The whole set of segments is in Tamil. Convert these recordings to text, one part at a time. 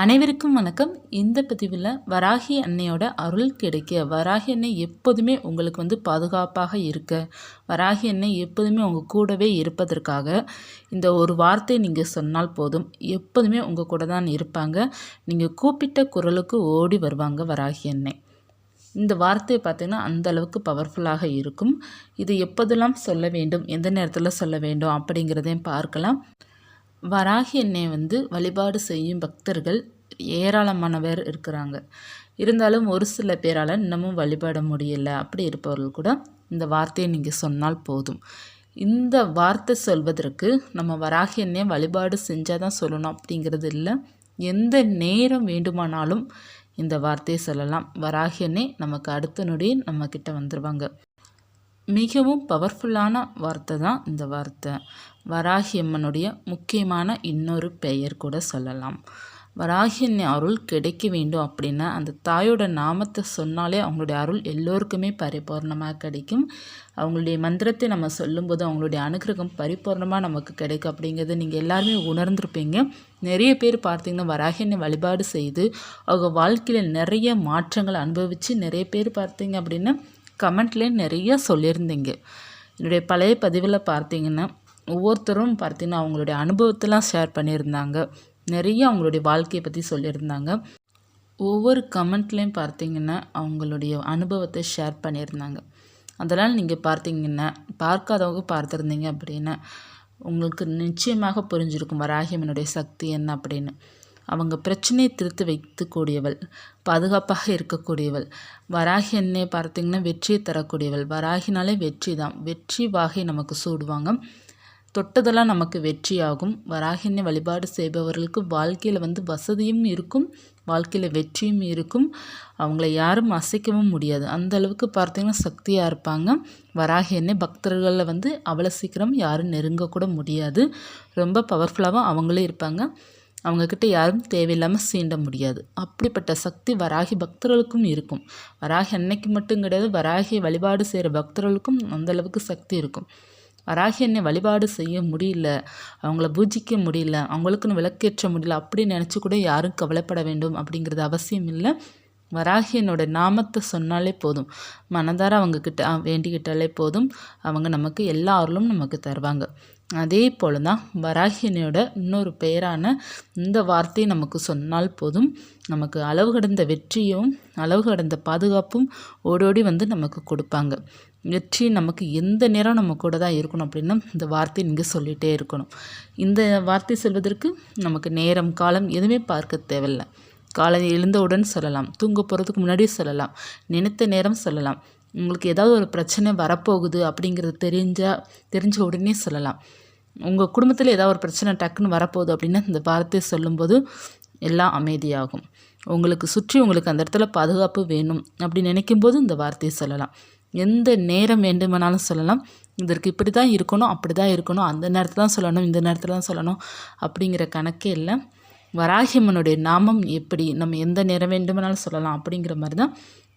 அனைவருக்கும் வணக்கம். இந்த பதிவில் வராகி அன்னையோட அருள் கிடைக்க வராகி அன்னை எப்போதுமே உங்களுக்கு வந்து பாதுகாப்பாக இருக்க வராகி அன்னை எப்போதுமே உங்கள் கூடவே இருப்பதற்காக இந்த ஒரு வார்த்தை நீங்கள் சொன்னால் போதும். எப்போதுமே உங்கள் கூட தான் இருப்பாங்க. நீங்கள் கூப்பிட்ட குரலுக்கு ஓடி வருவாங்க வராகி அன்னை. இந்த வார்த்தை பார்த்திங்கன்னா அந்த அளவுக்கு பவர்ஃபுல்லாக இருக்கும். இது எப்போதெல்லாம் சொல்ல வேண்டும் எந்த நேரத்தில் சொல்ல வேண்டும் அப்படிங்கிறதையும் பார்க்கலாம். வராகி எண்ணெயை வந்து வழிபாடு செய்யும் பக்தர்கள் ஏராளமானவர் இருக்கிறாங்க. இருந்தாலும் ஒரு சில பேரால் இன்னமும் வழிபட முடியல. அப்படி இருப்பவர்கள் கூட இந்த வார்த்தையை நீங்கள் சொன்னால் போதும். இந்த வார்த்தை சொல்வதற்கு நம்ம வராகி எண்ணெயை வழிபாடு செஞ்சால் தான் சொல்லணும் அப்படிங்கிறது இல்லை. எந்த நேரம் வேண்டுமானாலும் இந்த வார்த்தையை சொல்லலாம். வராகி எண்ணெய் நமக்கு அடுத்த நொடி நம்மக்கிட்ட வந்துடுவாங்க மிகவும் பவர்ஃபுல்லான வார்த்தை தான் இந்த வார்த்தை. வராகியம்மனுடைய முக்கியமான இன்னொரு பெயர் கூட சொல்லலாம். வராகியின் அருள் கிடைக்க வேண்டும் அப்படின்னா அந்த தாயோட நாமத்தை சொன்னாலே அவங்களுடைய அருள் எல்லோருக்குமே பரிபூர்ணமாக கிடைக்கும். அவங்களுடைய மந்திரத்தை நம்ம சொல்லும்போது அவங்களுடைய அனுகிரகம் பரிபூர்ணமாக நமக்கு கிடைக்கும் அப்படிங்கிறத நீங்கள் எல்லாருமே உணர்ந்திருப்பீங்க. நிறைய பேர் பார்த்தீங்கன்னா வராகினை வழிபாடு செய்து அவங்க வாழ்க்கையில் நிறைய மாற்றங்கள் அனுபவித்து நிறைய பேர் பார்த்தீங்க அப்படின்னா கமெண்ட்லேயே நிறைய சொல்லியிருந்தீங்க. என்னுடைய பழைய பதிவில் பார்த்தீங்கன்னா ஒவ்வொருத்தரும் பார்த்தீங்கன்னா அவங்களுடைய அனுபவத்தெல்லாம் ஷேர் பண்ணியிருந்தாங்க. நிறைய அவங்களுடைய வாழ்க்கையை பற்றி சொல்லியிருந்தாங்க. ஒவ்வொரு கமெண்ட்லேயும் பார்த்தீங்கன்னா அவங்களுடைய அனுபவத்தை ஷேர் பண்ணியிருந்தாங்க. அதனால் நீங்கள் பார்த்தீங்கன்னா பார்க்காதவங்க பார்த்துருந்தீங்க அப்படின்னா உங்களுக்கு நிச்சயமாக புரிஞ்சிருக்கும் வராகியம்மனுடைய சக்தி என்ன அப்படின்னு. அவங்க பிரச்சனையை திருத்து வைத்துக்கூடியவள் பாதுகாப்பாக இருக்கக்கூடியவள் வராகி என்னை பார்த்திங்கன்னா வெற்றியை தரக்கூடியவள். வராகினாலே வெற்றி தான் வெற்றி வாகை நமக்கு சூடுவாங்க. தொட்டதெல்லாம் நமக்கு வெற்றியாகும். வராகினை வழிபாடு செய்பவர்களுக்கு வாழ்க்கையில் வந்து வசதியும் இருக்கும் வாழ்க்கையில் வெற்றியும் இருக்கும். அவங்கள யாரும் அசைக்கவும் முடியாது. அந்த அளவுக்கு பார்த்தீங்கன்னா சக்தியாக இருப்பாங்க. வராகி எண்ணெய் பக்தர்களில் வந்து அவ்வளோ சீக்கிரம் யாரும் நெருங்கக்கூட முடியாது. ரொம்ப பவர்ஃபுல்லாகவும் அவங்களே இருப்பாங்க. அவங்கக்கிட்ட யாரும் தேவையில்லாமல் சீண்ட முடியாது. அப்படிப்பட்ட சக்தி வராகி பக்தர்களுக்கும் இருக்கும். வராகி அன்னைக்கு மட்டும் கிடையாது வராகி வழிபாடு செய்கிற பக்தர்களுக்கும் அந்தளவுக்கு சக்தி இருக்கும். வராகி என்னை வழிபாடு செய்ய முடியல அவங்கள பூஜிக்க முடியல அவங்களுக்குன்னு விளக்கேற்ற முடியல அப்படி நினச்சி கூட யாரும் கவலைப்பட வேண்டும் அப்படிங்கிறது அவசியம் இல்லை. வராகி என்னோட நாமத்தை சொன்னாலே போதும். மனதார அவங்கக்கிட்ட வேண்டிக்கிட்டாலே போதும். அவங்க நமக்கு எல்லா அருளும் நமக்கு தருவாங்க. அதே போல் தான் வராகினியோட இன்னொரு பெயரான இந்த வார்த்தையை நமக்கு சொன்னால் போதும். நமக்கு அளவு கடந்த வெற்றியும் அளவு கடந்த பாதுகாப்பும் ஓடோடி வந்து நமக்கு கொடுப்பாங்க. வெற்றி நமக்கு எந்த நேரம் நம்ம கூட தான் இருக்கணும் அப்படின்னா இந்த வார்த்தை நீங்கள் சொல்லிகிட்டே இருக்கணும். இந்த வார்த்தை சொல்வதற்கு நமக்கு நேரம் காலம் எதுவுமே பார்க்க தேவையில்லை. காலை எழுந்தவுடன் சொல்லலாம் தூங்க போகிறதுக்கு முன்னாடியே சொல்லலாம் நினைத்த நேரம் சொல்லலாம். உங்களுக்கு ஏதாவது ஒரு பிரச்சனை வரப்போகுது அப்படிங்கிறது தெரிஞ்சால் தெரிஞ்ச உடனே சொல்லலாம். உங்கள் குடும்பத்தில் ஏதாவது ஒரு பிரச்சனை டக்குன்னு வரப்போகுது அப்படின்னா இந்த வார்த்தையை சொல்லும்போது எல்லாம் அமைதியாகும். உங்களுக்கு சுற்றி உங்களுக்கு அந்த இடத்துல பாதுகாப்பு வேணும் அப்படி நினைக்கும் போது இந்த வார்த்தையை சொல்லலாம். எந்த நேரம் வேண்டுமானாலும் சொல்லலாம். இதற்கு இப்படி தான் இருக்கணும் அப்படி தான் இருக்கணும் அந்த நேரத்தில் தான் சொல்லணும் இந்த நேரத்தில் தான் சொல்லணும் அப்படிங்கிற கணக்கே இல்லை. வராகியம்மனுடைய நாமம் எப்படி நம்ம எந்த நேரம் வேண்டுமானாலும் சொல்லலாம் அப்படிங்கிற மாதிரி தான்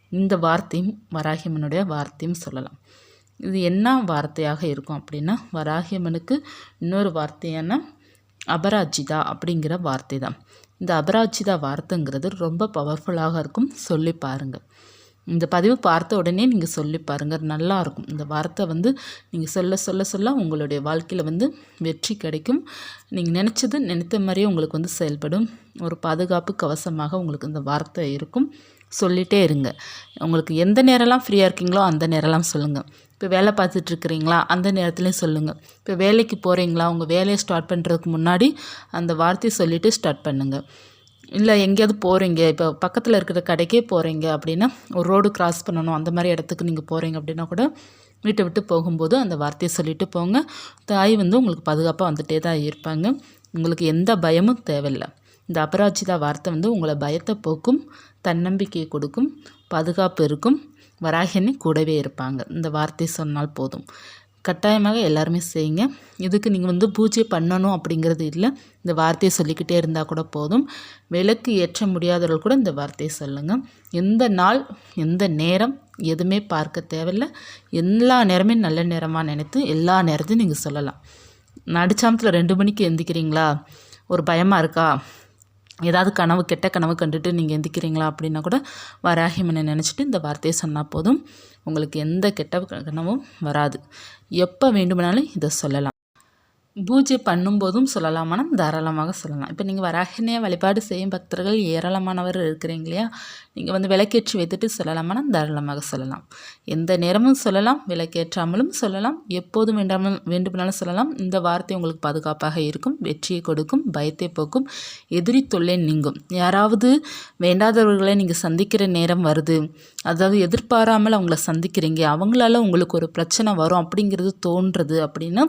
இந்த வார்த்தையும் வராகியம்மனுடைய வார்த்தையும் சொல்லலாம். இது என்ன வார்த்தையாக இருக்கும் அப்படின்னா வராகியம்மனுக்கு இன்னொரு வார்த்தையான அபராஜிதா அப்படிங்கிற வார்த்தை தான் இந்த அபராஜிதா வார்த்தைங்கிறது ரொம்ப பவர்ஃபுல்லாக இருக்கும். சொல்லி பாருங்கள் இந்த பதிவு பார்த்த உடனே நீங்கள் சொல்லி பாருங்கள் நல்லாயிருக்கும் இந்த வார்த்தை வந்து நீங்கள் சொல்ல சொல்ல சொல்ல உங்களுடைய வாழ்க்கையில் வந்து வெற்றி கிடைக்கும். நீங்கள் நினச்சது நினைத்த மாதிரியே உங்களுக்கு வந்து செயல்படும். ஒரு பாதுகாப்பு கவசமாக உங்களுக்கு இந்த வார்த்தை இருக்கும். சொல்லிகிட்டே இருங்க. உங்களுக்கு எந்த நேரம்லாம் ஃப்ரீயாக இருக்கீங்களோ அந்த நேரம்லாம் சொல்லுங்கள் இப்போ வேலை பார்த்துட்ருக்குறீங்களா அந்த நேரத்துலையும் சொல்லுங்கள் இப்போ வேலைக்கு போகிறீங்களா உங்கள் வேலையை ஸ்டார்ட் பண்ணுறதுக்கு முன்னாடி அந்த வார்த்தையை சொல்லிவிட்டு ஸ்டார்ட் பண்ணுங்கள் இல்லை எங்கேயாவது போகிறீங்க இப்போ பக்கத்தில் இருக்கிற கடைக்கே போகிறீங்க அப்படின்னா ஒரு ரோடு கிராஸ் பண்ணணும். அந்த மாதிரி இடத்துக்கு நீங்கள் போகிறீங்க அப்படின்னா கூட வீட்டை விட்டு போகும்போது அந்த வார்த்தையை சொல்லிவிட்டு போங்க. தாய் வந்து உங்களுக்கு பாதுகாப்பாக வந்துகிட்டே தான் இருப்பாங்க. உங்களுக்கு எந்த பயமும் தேவையில்லை. இந்த அபராஜிதா வார்த்தை வந்து உங்களை பயத்தை போக்கும் தன்னம்பிக்கையை கொடுக்கும் பாதுகாப்பு இருக்கும். வராகினி கூடவே இருப்பாங்க. இந்த வார்த்தை சொன்னால் போதும். கட்டாயமாக எல்லாருமே செய்யுங்க. இதுக்கு நீங்கள் வந்து பூஜை பண்ணணும் அப்படிங்கிறது இல்லை. இந்த வார்த்தையை சொல்லிக்கிட்டே இருந்தால் கூட போதும். விளக்கு ஏற்ற முடியாதவர்கள் கூட இந்த வார்த்தையை சொல்லுங்கள் எந்த நாள் எந்த நேரம் எதுவுமே பார்க்க தேவையில்லை. எல்லா நேரமே நல்ல நேரமாக நினைத்து எல்லா நேரத்தையும் நீங்கள் சொல்லலாம். நடுச்சாமத்தில் ரெண்டு மணிக்கு எந்திக்கிறீங்களா? ஒரு பயமாக இருக்கா? ஏதாவது கனவு கெட்ட கனவு கண்டுட்டு நீங்கள் எந்திக்கிறீங்களா அப்படின்னா கூட வராகிமனை நினச்சிட்டு இந்த வார்த்தையை சொன்னால் போதும். உங்களுக்கு எந்த கெட்ட கனவும் வராது. எப்போ வேண்டுமானாலும் இதை சொல்லலாம். பூஜை பண்ணும்போதும் சொல்லலாமானா தாராளமாக சொல்லலாம். இப்போ நீங்கள் வராகினிய வழிபாடு செய்யும் பக்தர்கள் ஏராளமானவர் இருக்கிறீங்க இல்லையா? நீங்கள் வந்து விளக்கேற்றி வைத்துட்டு சொல்லலாமானா தாராளமாக சொல்லலாம். எந்த நேரமும் சொல்லலாம் விளக்கேற்றாமலும் சொல்லலாம் எப்போதும் வேண்டாமல் வேண்டுமானாலும் சொல்லலாம். இந்த வார்த்தை உங்களுக்கு பாதுகாப்பாக இருக்கும் வெற்றியை கொடுக்கும் பயத்தை போக்கும் எதிரி தொல்லை நீங்கும். யாராவது வேண்டாதவர்களை நீங்கள் சந்திக்கிற நேரம் வருது. அதாவது எதிர்பாராமல் அவங்கள சந்திக்கிறீங்க. அவங்களால உங்களுக்கு ஒரு பிரச்சனை வரும் அப்படிங்கிறது தோன்றுறது அப்படின்னா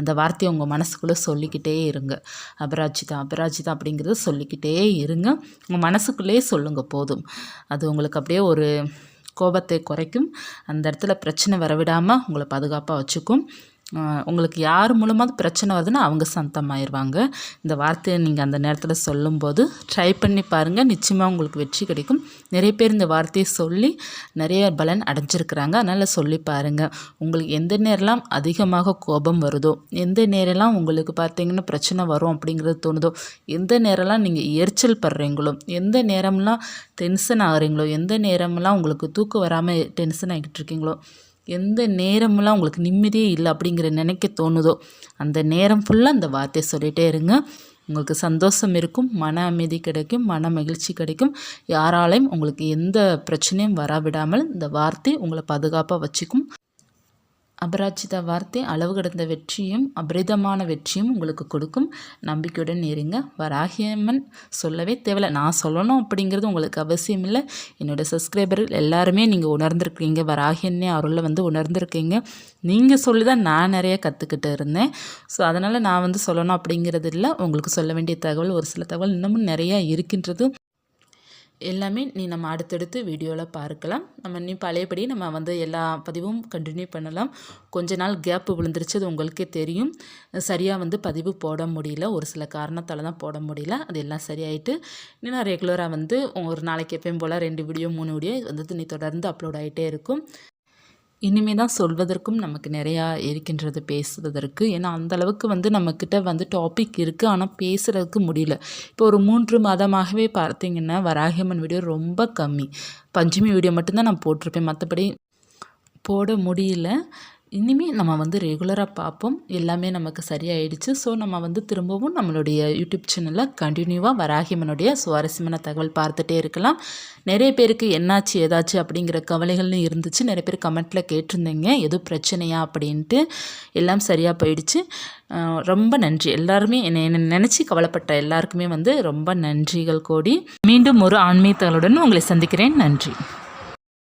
அந்த வார்த்தையை உங்கள் மனசுக்குள்ளே சொல்லிக்கிட்டே இருங்க. அபராஜிதா அபராஜிதா அப்படிங்கிறத சொல்லிக்கிட்டே இருங்க. உங்கள் மனசுக்குள்ளேயே சொல்லுங்கள் போதும். அது உங்களுக்கு அப்படியே ஒரு கோபத்தை குறைக்கும். அந்த இடத்துல பிரச்சனை வரவிடாமல் உங்களை பாதுகாப்பாக வச்சுக்கும். உங்களுக்கு யார் மூலமாக பிரச்சனை வருதுன்னா அவங்க சந்தமாயிருவாங்க. இந்த வார்த்தையை நீங்கள் அந்த நேரத்தில் சொல்லும்போது ட்ரை பண்ணி பாருங்கள் நிச்சயமாக உங்களுக்கு வெற்றி கிடைக்கும். நிறைய பேர் இந்த வார்த்தையை சொல்லி நிறைய பலன் அடைஞ்சிருக்கிறாங்க. அதனால் சொல்லி பாருங்கள் உங்களுக்கு எந்த நேரம்லாம் அதிகமாக கோபம் வருதோ எந்த நேரம்லாம் உங்களுக்கு பார்த்தீங்கன்னா பிரச்சனை வரும் அப்படிங்கிறது தோணுதோ எந்த நேரம்லாம் நீங்கள் எரிச்சல் படுறீங்களோ எந்த நேரம்லாம் டென்ஷன் ஆகுறீங்களோ எந்த நேரம்லாம் உங்களுக்கு தூக்கம் வராமல் டென்ஷன் ஆகிட்டு இருக்கீங்களோ எந்த நேரமெல்லாம் உங்களுக்கு நிம்மதியே இல்லை அப்படிங்கிற நினைக்க தோணுதோ அந்த நேரம் ஃபுல்லாக அந்த வார்த்தையை சொல்லிகிட்டே இருங்க. உங்களுக்கு சந்தோஷம் இருக்கும் மன அமைதி கிடைக்கும் மன மகிழ்ச்சி கிடைக்கும். யாராலையும் உங்களுக்கு எந்த பிரச்சனையும் வராவிடாமல் இந்த வார்த்தை உங்களை பாதுகாப்பாக வச்சுக்கும். அபராஜித வார்த்தை அளவு கடந்த வெற்றியும் அபரிதமான வெற்றியும் உங்களுக்கு கொடுக்கும். நம்பிக்கையுடன் இருங்க வராகியம்மன் சொல்லவே தேவையில்ல. நான் சொல்லணும் அப்படிங்கிறது உங்களுக்கு அவசியம் இல்லை. என்னோடய சப்ஸ்கிரைபர்கள் எல்லாருமே நீங்கள் உணர்ந்திருக்கீங்க. வராகியன்னே அருளில் வந்து உணர்ந்திருக்கீங்க. நீங்கள் சொல்லி தான் நான் நிறைய கற்றுக்கிட்டு இருந்தேன். ஸோ அதனால் நான் வந்து சொல்லணும் அப்படிங்கிறது இல்லை. உங்களுக்கு சொல்ல வேண்டிய தகவல் ஒரு சில தகவல் இன்னமும் நிறையா இருக்கின்றது. எல்லாமே நீ நம்ம அடுத்தடுத்து வீடியோவில் பார்க்கலாம். நம்ம நீ பழையபடி நம்ம வந்து எல்லா பதிவும் கண்டினியூ பண்ணலாம். கொஞ்ச நாள் கேப்பு விழுந்துருச்சு அது உங்களுக்கே தெரியும். சரியாக வந்து பதிவு போட முடியல. ஒரு சில காரணத்தால் தான் போட முடியல. அது எல்லாம் சரியாயிட்டு இன்னும் நான் ரெகுலராக வந்து ஒரு நாளைக்கு எப்பயும் போல் ரெண்டு வீடியோ மூணு வீடியோ வந்து நீ தொடர்ந்து அப்லோட் ஆகிட்டே இருக்கும். இனிமே தான் சொல்வதற்கும் நமக்கு நிறையா இருக்கின்றது பேசுவதற்கு. ஏன்னா அந்தளவுக்கு வந்து நம்மக்கிட்ட வந்து டாபிக் இருக்குது ஆனால் பேசுகிறதுக்கு முடியல. இப்போ ஒரு மூன்று மாதமாகவே பார்த்தீங்கன்னா வராகியம்மன் வீடியோ ரொம்ப கம்மி. பஞ்சமி வீடியோ மட்டும்தான் நான் போட்டிருப்பேன். மற்றபடி போட முடியல. இனிமேல் நம்ம வந்து ரெகுலராக பார்ப்போம். எல்லாமே நமக்கு சரியாயிடுச்சு. ஸோ நம்ம வந்து திரும்பவும் நம்மளுடைய யூடியூப் சேனலில் கண்டினியூவாக வராகிமனுடைய சுவாரஸ்யமான தகவல் பார்த்துட்டே இருக்கலாம். நிறைய பேருக்கு என்னாச்சு ஏதாச்சு அப்படிங்கிற கவலைகள்னு இருந்துச்சு. நிறைய பேர் கமெண்ட்டில் கேட்டிருந்தீங்க. எதுவும் பிரச்சனையா அப்படின்ட்டு. எல்லாம் சரியாக போயிடுச்சு. ரொம்ப நன்றி. எல்லாருமே என்னை என்னை நினச்சி கவலைப்பட்ட எல்லாருக்குமே வந்து ரொம்ப நன்றிகள் கோடி. மீண்டும் ஒரு ஆன்மீகத்தகளுடன் உங்களை சந்திக்கிறேன். நன்றி.